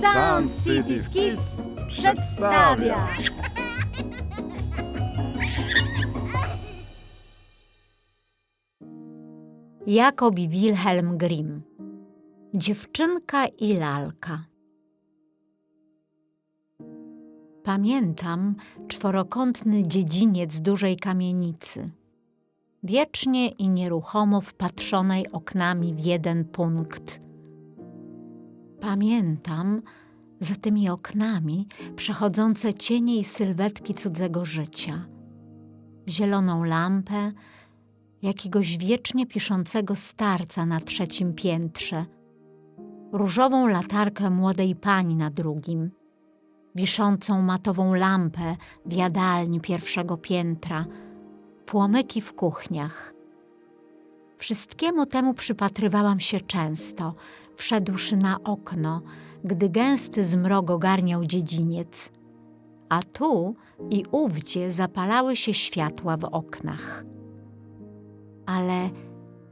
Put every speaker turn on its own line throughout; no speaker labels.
Sensitive Kids przedstawia.
Jakob i Wilhelm Grimm Dziewczynka i lalka Pamiętam czworokątny dziedziniec dużej kamienicy, wiecznie i nieruchomo wpatrzonej oknami w jeden punkt. Pamiętam za tymi oknami przechodzące cienie i sylwetki cudzego życia, zieloną lampę, jakiegoś wiecznie piszącego starca na trzecim piętrze, różową latarkę młodej pani na drugim, wiszącą matową lampę w jadalni pierwszego piętra, płomyki w kuchniach. Wszystkiemu temu przypatrywałam się często, wszedłszy na okno, gdy gęsty zmrok ogarniał dziedziniec, a tu i ówdzie zapalały się światła w oknach. Ale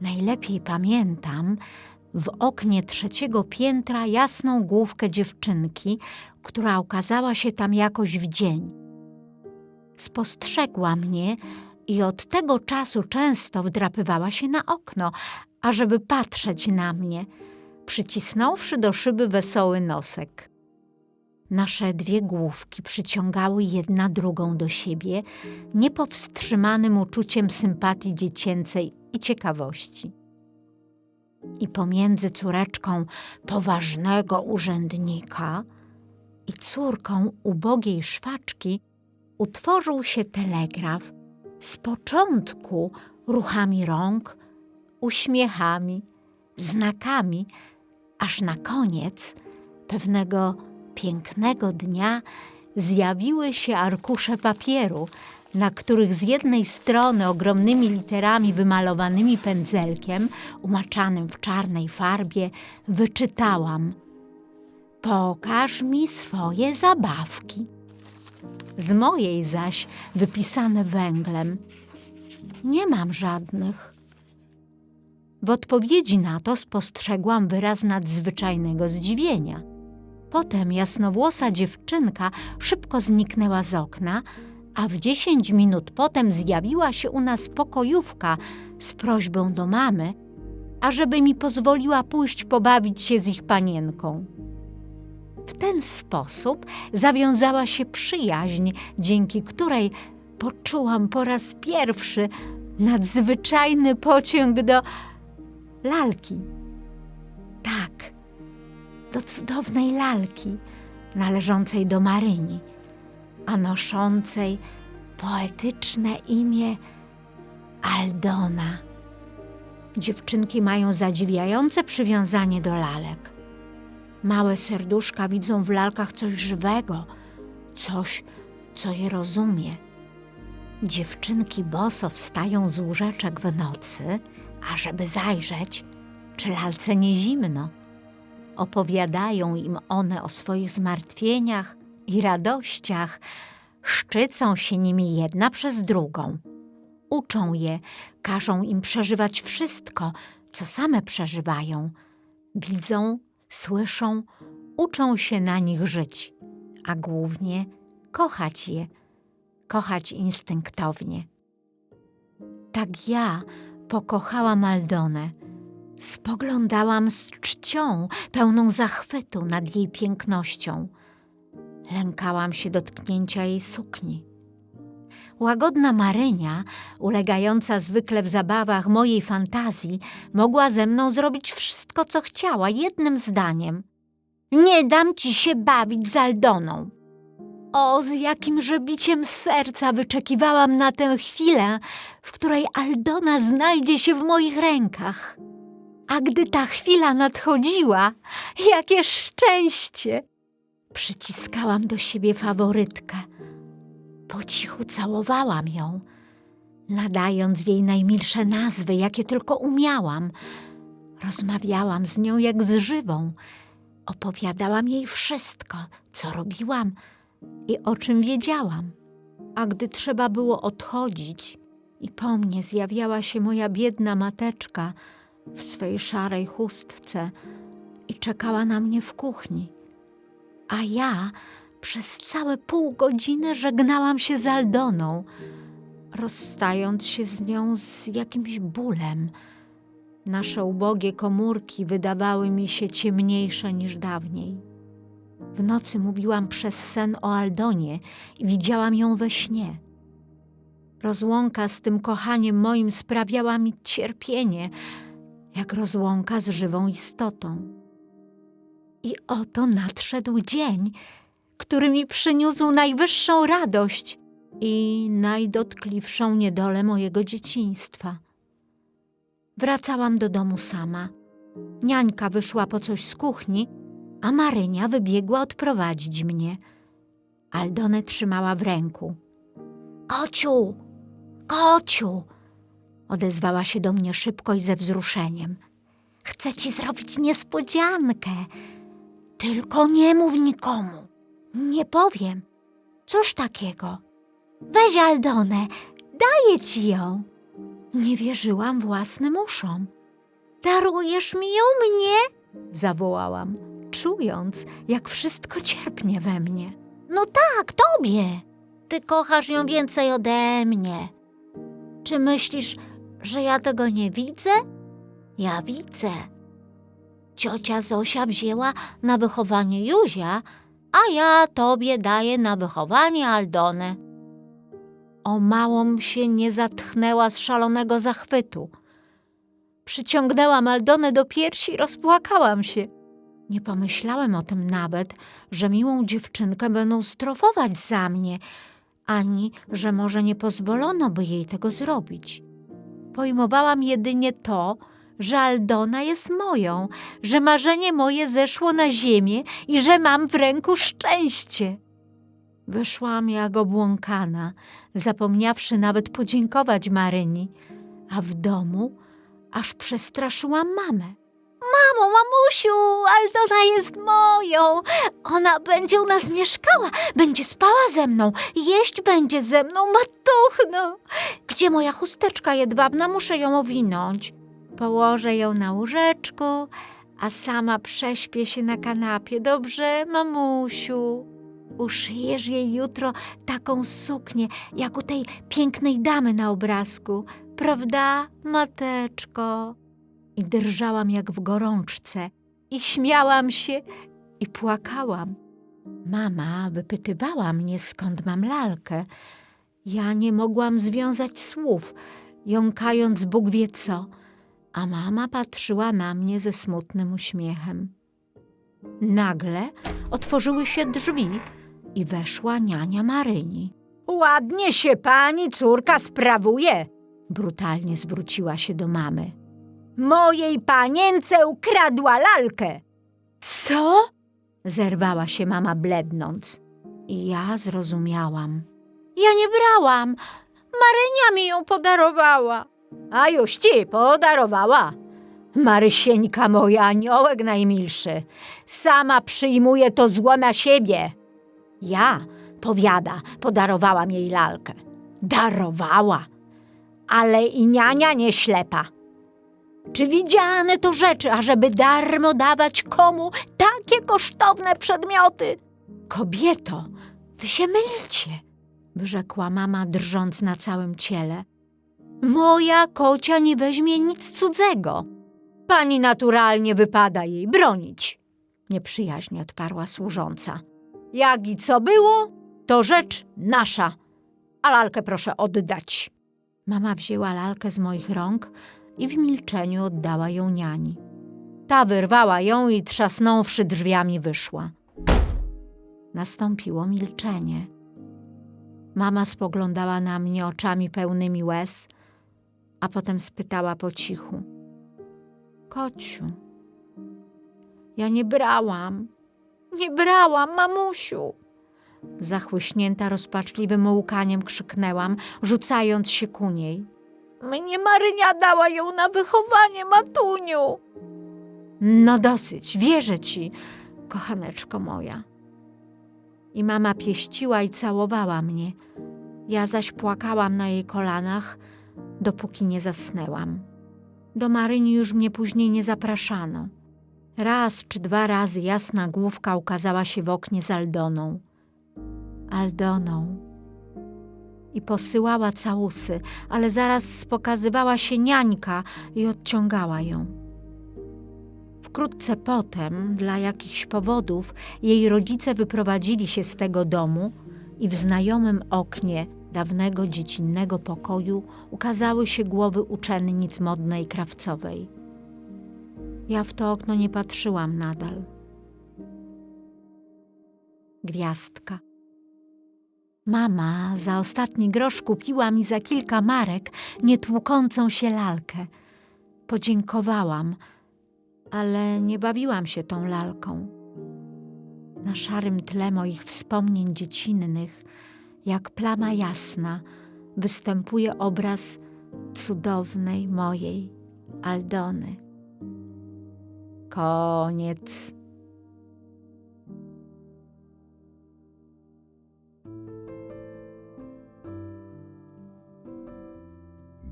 najlepiej pamiętam w oknie trzeciego piętra jasną główkę dziewczynki, która ukazała się tam jakoś w dzień. Spostrzegła mnie i od tego czasu często wdrapywała się na okno, ażeby patrzeć na mnie, przycisnąwszy do szyby wesoły nosek. Nasze dwie główki przyciągały jedna drugą do siebie niepowstrzymanym uczuciem sympatii dziecięcej i ciekawości. I pomiędzy córeczką poważnego urzędnika i córką ubogiej szwaczki utworzył się telegraf z początku ruchami rąk, uśmiechami, znakami, aż na koniec pewnego pięknego dnia zjawiły się arkusze papieru, na których z jednej strony ogromnymi literami wymalowanymi pędzelkiem, umaczanym w czarnej farbie, wyczytałam: Pokaż mi swoje zabawki. Z mojej zaś wypisane węglem: Nie mam żadnych. W odpowiedzi na to spostrzegłam wyraz nadzwyczajnego zdziwienia. Potem jasnowłosa dziewczynka szybko zniknęła z okna, a w dziesięć minut potem zjawiła się u nas pokojówka z prośbą do mamy, ażeby mi pozwoliła pójść pobawić się z ich panienką. W ten sposób zawiązała się przyjaźń, dzięki której poczułam po raz pierwszy nadzwyczajny pociąg do lalki. Tak, do cudownej lalki należącej do Maryni, a noszącej poetyczne imię Aldona. Dziewczynki mają zadziwiające przywiązanie do lalek. Małe serduszka widzą w lalkach coś żywego, coś, co je rozumie. Dziewczynki boso wstają z łóżeczek w nocy, ażeby zajrzeć, czy lalce nie zimno. Opowiadają im one o swoich zmartwieniach i radościach, szczycą się nimi jedna przez drugą. Uczą je, każą im przeżywać wszystko, co same przeżywają. Widzą, słyszą, uczą się na nich żyć, a głównie kochać je, kochać instynktownie. Tak ja pokochałam Aldonę. Spoglądałam z czcią, pełną zachwytu nad jej pięknością. Lękałam się dotknięcia jej sukni. Łagodna Marynia, ulegająca zwykle w zabawach mojej fantazji, mogła ze mną zrobić wszystko, co chciała, jednym zdaniem. Nie dam ci się bawić z Aldoną. O, z jakim żebiciem serca wyczekiwałam na tę chwilę, w której Aldona znajdzie się w moich rękach. A gdy ta chwila nadchodziła, jakie szczęście! Przyciskałam do siebie faworytkę. Po cichu całowałam ją, nadając jej najmilsze nazwy, jakie tylko umiałam. Rozmawiałam z nią jak z żywą. Opowiadałam jej wszystko, co robiłam i o czym wiedziałam. A gdy trzeba było odchodzić i po mnie zjawiała się moja biedna mateczka w swej szarej chustce i czekała na mnie w kuchni, A ja przez całe pół godziny żegnałam się z Aldoną, rozstając się z nią z jakimś bólem. Nasze ubogie komórki wydawały mi się ciemniejsze niż dawniej. W nocy mówiłam przez sen o Aldonie i widziałam ją we śnie. Rozłąka z tym kochaniem moim sprawiała mi cierpienie, jak rozłąka z żywą istotą. I oto nadszedł dzień, który mi przyniósł najwyższą radość i najdotkliwszą niedolę mojego dzieciństwa. Wracałam do domu sama. Niańka wyszła po coś z kuchni, a Marynia wybiegła odprowadzić mnie. Aldonę trzymała w ręku. Kociu, kociu, odezwała się do mnie szybko i ze wzruszeniem. Chcę ci zrobić niespodziankę. Tylko nie mów nikomu. Nie powiem. Cóż takiego? Weź Aldonę, daję ci ją. Nie wierzyłam własnym uszom. Darujesz mi ją mnie? Zawołałam, czując, jak wszystko cierpnie we mnie. No tak, tobie. Ty kochasz ją więcej ode mnie. Czy myślisz, że ja tego nie widzę? Ja widzę. Ciocia Zosia wzięła na wychowanie Józia, a ja tobie daję na wychowanie Aldonę. O małą się nie zatchnęła z szalonego zachwytu. Przyciągnęłam Aldonę do piersi i rozpłakałam się. Nie pomyślałem o tym nawet, że miłą dziewczynkę będą strofować za mnie, ani że może nie pozwolono by jej tego zrobić. Pojmowałam jedynie to, że Aldona jest moją, że marzenie moje zeszło na ziemię i że mam w ręku szczęście. Wyszłam jak obłąkana, zapomniawszy nawet podziękować Maryni, a w domu aż przestraszyłam mamę. Mamo, mamusiu, Aldona jest moją. Ona będzie u nas mieszkała, będzie spała ze mną, jeść będzie ze mną, matuchno. Gdzie moja chusteczka jedwabna? Muszę ją owinąć. Położę ją na łóżeczku, a sama prześpię się na kanapie. Dobrze, mamusiu? Uszyjesz jej jutro taką suknię, jak u tej pięknej damy na obrazku. Prawda, mateczko? I drżałam jak w gorączce, i śmiałam się, i płakałam. Mama wypytywała mnie, skąd mam lalkę. Ja nie mogłam związać słów, jąkając Bóg wie co, a mama patrzyła na mnie ze smutnym uśmiechem. Nagle otworzyły się drzwi i weszła niania Maryni. Ładnie się pani córka sprawuje, brutalnie zwróciła się do mamy. Mojej panience ukradła lalkę. Co? Zerwała się mama blednąc. I ja zrozumiałam. Ja nie brałam. Marynia mi ją podarowała. A już ci podarowała. Marysieńka moja, aniołek najmilszy. Sama przyjmuje to zło na siebie. Ja, powiada, podarowałam jej lalkę. Darowała. Ale i niania nie ślepa. Czy widziane to rzeczy, ażeby darmo dawać komu takie kosztowne przedmioty? Kobieto, wy się mylicie, wyrzekła mama, drżąc na całym ciele. Moja kocia nie weźmie nic cudzego. Pani naturalnie wypada jej bronić, nieprzyjaźnie odparła służąca. Jak i co było, to rzecz nasza, a lalkę proszę oddać. Mama wzięła lalkę z moich rąk i w milczeniu oddała ją niani. Ta wyrwała ją i trzasnąwszy drzwiami wyszła. Nastąpiło milczenie. Mama spoglądała na mnie oczami pełnymi łez, a potem spytała po cichu. Kociu, ja nie brałam, nie brałam, mamusiu. Zachłyśnięta rozpaczliwym łkaniem krzyknęłam, rzucając się ku niej. Mnie Marynia dała ją na wychowanie, matuniu. No dosyć, wierzę ci, kochaneczko moja. I mama pieściła i całowała mnie. Ja zaś płakałam na jej kolanach, dopóki nie zasnęłam. Do Maryni już mnie później nie zapraszano. Raz czy dwa razy jasna główka ukazała się w oknie z Aldoną. Aldoną. I posyłała całusy, ale zaraz pokazywała się niańka i odciągała ją. Wkrótce potem, dla jakichś powodów, jej rodzice wyprowadzili się z tego domu i w znajomym oknie dawnego dziecinnego pokoju ukazały się głowy uczennic modnej krawcowej. Ja w to okno nie patrzyłam nadal. Gwiazdka. Mama za ostatni grosz kupiła mi za kilka marek nietłukącą się lalkę. Podziękowałam, ale nie bawiłam się tą lalką. Na szarym tle moich wspomnień dziecinnych, jak plama jasna, występuje obraz cudownej mojej Aldony. Koniec.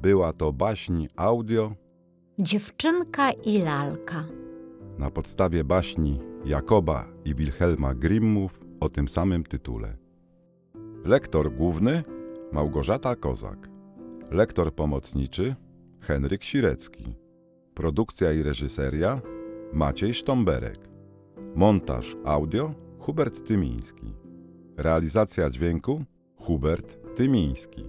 Była to baśń audio
Dziewczynka i lalka.
na podstawie baśni Jakoba i Wilhelma Grimmów o tym samym tytule. Lektor główny Małgorzata Kozak. Lektor pomocniczy Henryk Sirecki. Produkcja i reżyseria Maciej Sztomberek. Montaż audio Hubert Tymiński. Realizacja dźwięku Hubert Tymiński.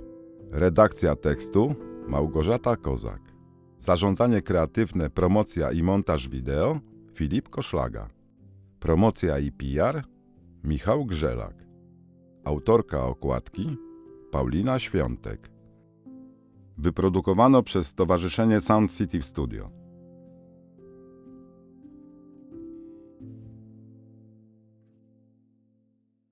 Redakcja tekstu Małgorzata Kozak. Zarządzanie kreatywne, promocja i montaż wideo Filip Koszlaga. Promocja i PR Michał Grzelak. Autorka okładki Paulina Świątek. Wyprodukowano przez Stowarzyszenie Sound City Studio.